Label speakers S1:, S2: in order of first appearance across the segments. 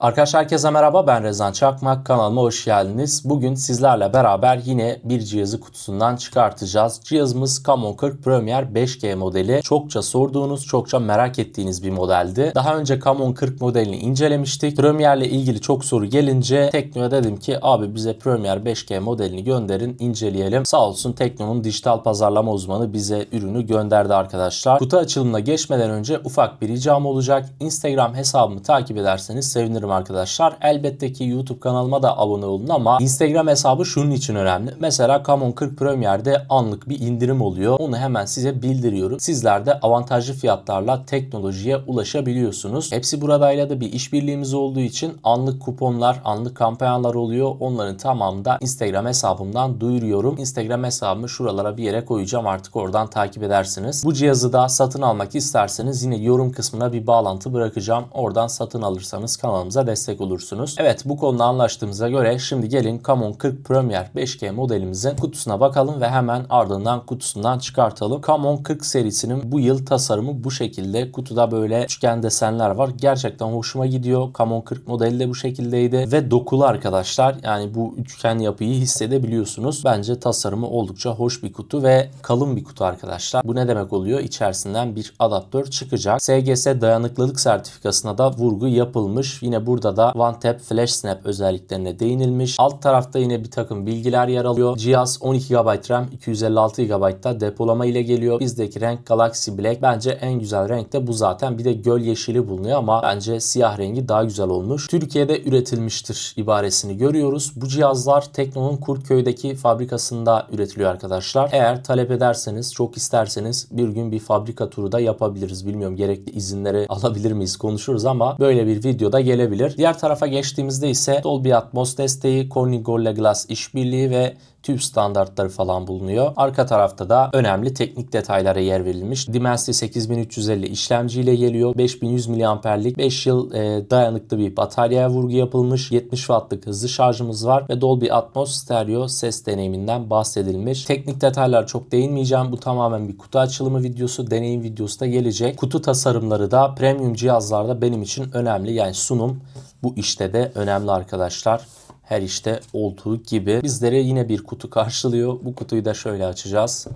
S1: Arkadaşlar herkese merhaba ben Rezan Çakmak kanalıma hoş geldiniz. Bugün sizlerle beraber yine bir cihazı kutusundan çıkartacağız. Cihazımız Camon 40 Premier 5G modeli. Çokça sorduğunuz, çokça merak ettiğiniz bir modeldi. Daha önce Camon 40 modelini incelemiştik. Premier ile ilgili çok soru gelince Tekno'ya dedim ki abi bize Premier 5G modelini gönderin inceleyelim. Sağ olsun Tekno'nun dijital pazarlama uzmanı bize ürünü gönderdi arkadaşlar. Kutu açılımına geçmeden önce ufak bir ricam olacak. Instagram hesabımı takip ederseniz sevinirim arkadaşlar. Elbette ki YouTube kanalıma da abone olun ama Instagram hesabı şunun için önemli. Mesela Camon 40 Premier'de anlık bir indirim oluyor. Onu hemen size bildiriyorum. Sizler de avantajlı fiyatlarla teknolojiye ulaşabiliyorsunuz. Hepsi buradayla da bir işbirliğimiz olduğu için anlık kuponlar, anlık kampanyalar oluyor. Onların tamamını da Instagram hesabımdan duyuruyorum. Instagram hesabımı şuralara bir yere koyacağım. Artık oradan takip edersiniz. Bu cihazı da satın almak isterseniz yine yorum kısmına bir bağlantı bırakacağım. Oradan satın alırsanız kanalımıza destek olursunuz. Evet bu konuda anlaştığımıza göre şimdi gelin Camon 40 Premier 5G modelimizin kutusuna bakalım ve hemen ardından kutusundan çıkartalım. Camon 40 serisinin bu yıl tasarımı bu şekilde. Kutuda böyle üçgen desenler var. Gerçekten hoşuma gidiyor. Camon 40 modeli de bu şekildeydi ve dokulu arkadaşlar. Yani bu üçgen yapıyı hissedebiliyorsunuz. Bence tasarımı oldukça hoş bir kutu ve kalın bir kutu arkadaşlar. Bu ne demek oluyor? İçerisinden bir adaptör çıkacak. SGS dayanıklılık sertifikasına da vurgu yapılmış. Yine burada da One Tap Flash Snap özelliklerine değinilmiş. Alt tarafta yine bir takım bilgiler yer alıyor. Cihaz 12 GB RAM, 256 GB da depolama ile geliyor. Bizdeki renk Galaxy Black. Bence en güzel renk de bu zaten. Bir de göl yeşili bulunuyor ama bence siyah rengi daha güzel olmuş. Türkiye'de üretilmiştir ibaresini görüyoruz. Bu cihazlar Tekno'nun Kurtköy'deki fabrikasında üretiliyor arkadaşlar. Eğer talep ederseniz, çok isterseniz bir gün bir fabrika turu da yapabiliriz. Bilmiyorum gerekli izinleri alabilir miyiz konuşuruz ama böyle bir videoda gelebilir. Diğer tarafa geçtiğimizde ise Dolby Atmos desteği, Corning Gorilla Glass işbirliği ve tüp standartları falan bulunuyor. Arka tarafta da önemli teknik detaylara yer verilmiş. Dimensity 8350 işlemciyle geliyor. 5100 mAh'lik 5 yıl e, dayanıklı bir bataryaya vurgu yapılmış. 70 Watt'lık hızlı şarjımız var ve Dolby Atmos stereo ses deneyiminden bahsedilmiş. Teknik detaylar çok değinmeyeceğim. Bu tamamen bir kutu açılımı videosu, deneyim videosu da gelecek. Kutu tasarımları da premium cihazlarda benim için önemli. Yani sunum bu işte de önemli arkadaşlar her işte olduğu gibi bizlere yine bir kutu karşılıyor. Bu kutuyu da şöyle açacağız.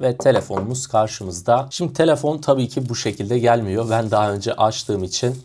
S1: Ve telefonumuz karşımızda. Şimdi telefon tabii ki bu şekilde gelmiyor. Ben daha önce açtığım için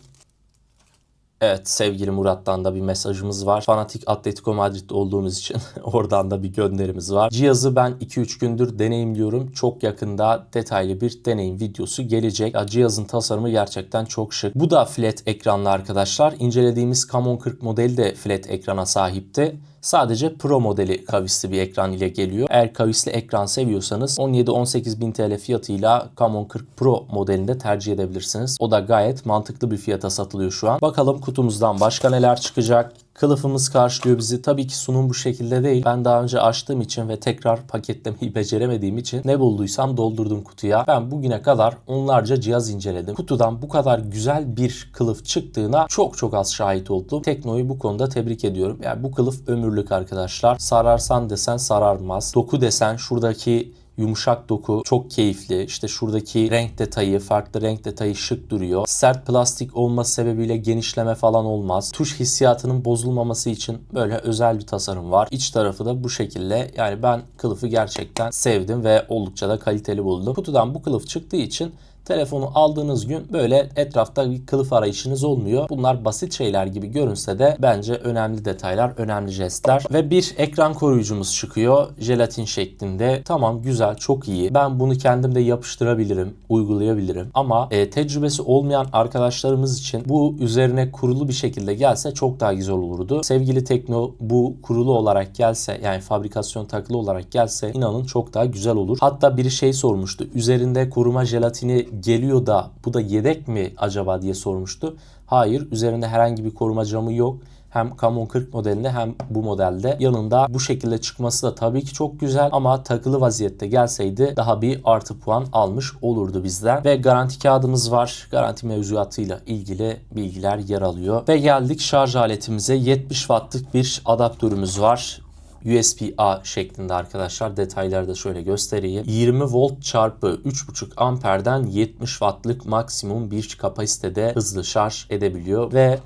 S1: Evet sevgili Murat'tan da bir mesajımız var. Fanatik Atletico Madrid olduğumuz için oradan da bir gönderimiz var. Cihazı ben 2-3 gündür deneyimliyorum. Çok yakında detaylı bir deneyim videosu gelecek. Cihazın tasarımı gerçekten çok şık. Bu da flat ekranlı arkadaşlar. İncelediğimiz Camon 40 modeli de flat ekrana sahipti. Sadece Pro modeli kavisli bir ekran ile geliyor. Eğer kavisli ekran seviyorsanız 17-18 bin TL fiyatıyla Camon 40 Pro modelinde tercih edebilirsiniz. O da gayet mantıklı bir fiyata satılıyor şu an. Bakalım kutumuzdan başka neler çıkacak. Kılıfımız karşılıyor bizi. Tabii ki sunum bu şekilde değil. Ben daha önce açtığım için ve tekrar paketlemeyi beceremediğim için ne bulduysam doldurdum kutuya. Ben bugüne kadar onlarca cihaz inceledim. Kutudan bu kadar güzel bir kılıf çıktığına çok çok az şahit oldum. Tekno'yu bu konuda tebrik ediyorum. Yani bu kılıf ömürlük arkadaşlar. Sararsan desen sararmaz. Doku desen şuradaki yumuşak doku çok keyifli. İşte şuradaki renk detayı, farklı renk detayı şık duruyor. Sert plastik olması sebebiyle genişleme falan olmaz. Tuş hissiyatının bozulmaması için böyle özel bir tasarım var. İç tarafı da bu şekilde. Yani ben kılıfı gerçekten sevdim ve oldukça da kaliteli buldum. Kutudan bu kılıf çıktığı için Telefonu aldığınız gün böyle etrafta bir kılıf arayışınız olmuyor. Bunlar basit şeyler gibi görünse de bence önemli detaylar, önemli jestler. Ve bir ekran koruyucumuz çıkıyor. Jelatin şeklinde. Tamam güzel, çok iyi. Ben bunu kendim de yapıştırabilirim, uygulayabilirim. Ama e, tecrübesi olmayan arkadaşlarımız için bu üzerine kurulu bir şekilde gelse çok daha güzel olurdu. Sevgili Tekno bu kurulu olarak gelse yani fabrikasyon takılı olarak gelse inanın çok daha güzel olur. Hatta biri şey sormuştu. Üzerinde koruma jelatini geliyor da bu da yedek mi acaba diye sormuştu. Hayır üzerinde herhangi bir koruma camı yok. Hem Camon 40 modelinde hem bu modelde yanında bu şekilde çıkması da tabii ki çok güzel ama takılı vaziyette gelseydi daha bir artı puan almış olurdu bizden. Ve garanti kağıdımız var. Garanti mevzuatıyla ilgili bilgiler yer alıyor. Ve geldik şarj aletimize 70 wattlık bir adaptörümüz var. USB-A şeklinde arkadaşlar. Detayları da şöyle göstereyim. 20 volt çarpı 3.5 amperden 70 wattlık maksimum bir kapasitede hızlı şarj edebiliyor ve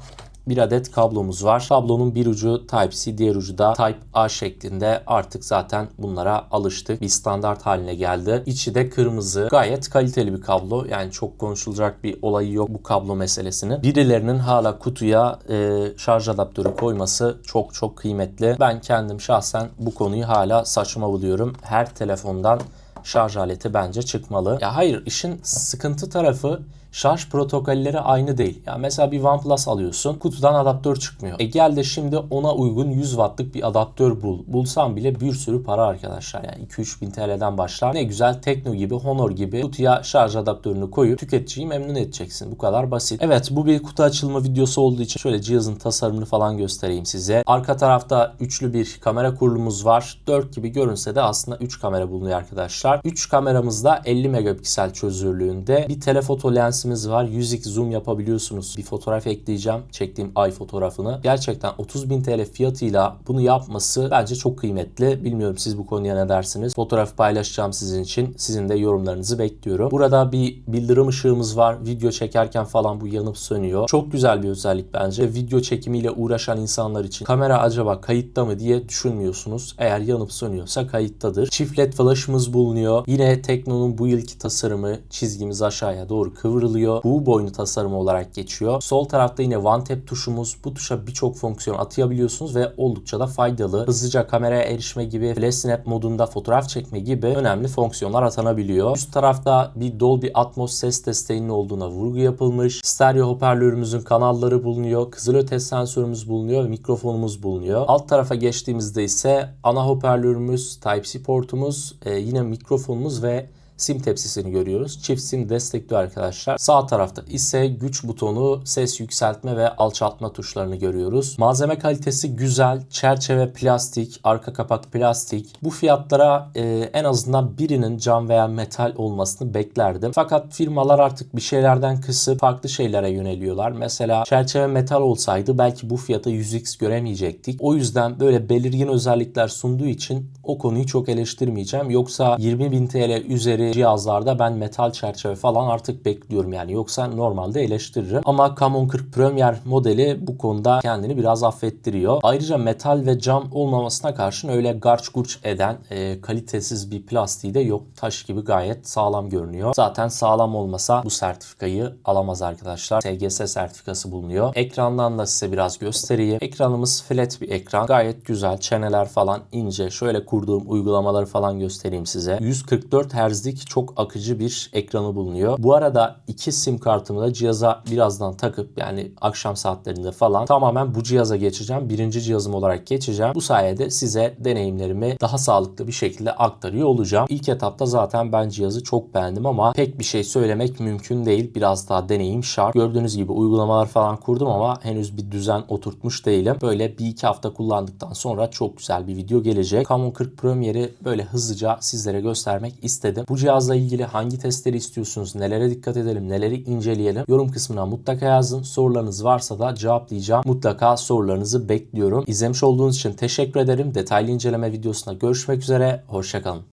S1: bir adet kablomuz var. Kablonun bir ucu Type-C, diğer ucu da Type-A şeklinde. Artık zaten bunlara alıştık. Bir standart haline geldi. İçi de kırmızı. Gayet kaliteli bir kablo. Yani çok konuşulacak bir olayı yok bu kablo meselesinin. Birilerinin hala kutuya e, şarj adaptörü koyması çok çok kıymetli. Ben kendim şahsen bu konuyu hala saçma buluyorum. Her telefondan şarj aleti bence çıkmalı. Ya hayır işin sıkıntı tarafı şarj protokolleri aynı değil. Ya mesela bir OnePlus alıyorsun kutudan adaptör çıkmıyor. E gel de şimdi ona uygun 100 wattlık bir adaptör bul. Bulsam bile bir sürü para arkadaşlar. Yani 2-3 bin TL'den başlar. Ne güzel Tekno gibi Honor gibi kutuya şarj adaptörünü koyup tüketiciyi memnun edeceksin. Bu kadar basit. Evet bu bir kutu açılma videosu olduğu için şöyle cihazın tasarımını falan göstereyim size. Arka tarafta üçlü bir kamera kurulumuz var. 4 gibi görünse de aslında 3 kamera bulunuyor arkadaşlar. 3 kameramızda 50 megapiksel çözünürlüğünde bir telefoto lensimiz var. 100x zoom yapabiliyorsunuz. Bir fotoğraf ekleyeceğim. Çektiğim ay fotoğrafını. Gerçekten 30.000 TL fiyatıyla bunu yapması bence çok kıymetli. Bilmiyorum siz bu konuya ne dersiniz? Fotoğrafı paylaşacağım sizin için. Sizin de yorumlarınızı bekliyorum. Burada bir bildirim ışığımız var. Video çekerken falan bu yanıp sönüyor. Çok güzel bir özellik bence. Video çekimiyle uğraşan insanlar için kamera acaba kayıtta mı diye düşünmüyorsunuz. Eğer yanıp sönüyorsa kayıttadır. Çift led flash'ımız bulunuyor. Yine Tekno'nun bu yılki tasarımı çizgimiz aşağıya doğru kıvrılıyor. Bu boynu tasarımı olarak geçiyor. Sol tarafta yine one tap tuşumuz. Bu tuşa birçok fonksiyon atayabiliyorsunuz ve oldukça da faydalı. Hızlıca kameraya erişme gibi, flash snap modunda fotoğraf çekme gibi önemli fonksiyonlar atanabiliyor. Üst tarafta bir Dolby Atmos ses desteğinin olduğuna vurgu yapılmış. Stereo hoparlörümüzün kanalları bulunuyor. Kızılötesi sensörümüz bulunuyor ve mikrofonumuz bulunuyor. Alt tarafa geçtiğimizde ise ana hoparlörümüz, Type-C portumuz, e, yine mikrofonumuz ve sim tepsisini görüyoruz. Çift sim destekliyor arkadaşlar. Sağ tarafta ise güç butonu, ses yükseltme ve alçaltma tuşlarını görüyoruz. Malzeme kalitesi güzel. Çerçeve plastik, arka kapak plastik. Bu fiyatlara e, en azından birinin cam veya metal olmasını beklerdim. Fakat firmalar artık bir şeylerden kısıp farklı şeylere yöneliyorlar. Mesela çerçeve metal olsaydı belki bu fiyata 100x göremeyecektik. O yüzden böyle belirgin özellikler sunduğu için o konuyu çok eleştirmeyeceğim. Yoksa 20.000 TL üzeri cihazlarda ben metal çerçeve falan artık bekliyorum yani. Yoksa normalde eleştiririm. Ama Camon 40 Premier modeli bu konuda kendini biraz affettiriyor. Ayrıca metal ve cam olmamasına karşın öyle garç gurç eden e, kalitesiz bir plastiği de yok. Taş gibi gayet sağlam görünüyor. Zaten sağlam olmasa bu sertifikayı alamaz arkadaşlar. TGS sertifikası bulunuyor. Ekrandan da size biraz göstereyim. Ekranımız flat bir ekran. Gayet güzel. Çeneler falan ince. Şöyle kurduğum uygulamaları falan göstereyim size. 144 Hz'lik çok akıcı bir ekranı bulunuyor. Bu arada iki sim kartımı da cihaza birazdan takıp yani akşam saatlerinde falan tamamen bu cihaza geçeceğim. Birinci cihazım olarak geçeceğim. Bu sayede size deneyimlerimi daha sağlıklı bir şekilde aktarıyor olacağım. İlk etapta zaten ben cihazı çok beğendim ama pek bir şey söylemek mümkün değil. Biraz daha deneyim şart. Gördüğünüz gibi uygulamalar falan kurdum ama henüz bir düzen oturtmuş değilim. Böyle bir iki hafta kullandıktan sonra çok güzel bir video gelecek. Camon 40 Premier'i böyle hızlıca sizlere göstermek istedim. Bu cihazla ilgili hangi testleri istiyorsunuz, nelere dikkat edelim, neleri inceleyelim yorum kısmına mutlaka yazın. Sorularınız varsa da cevaplayacağım. Mutlaka sorularınızı bekliyorum. İzlemiş olduğunuz için teşekkür ederim. Detaylı inceleme videosunda görüşmek üzere. Hoşçakalın.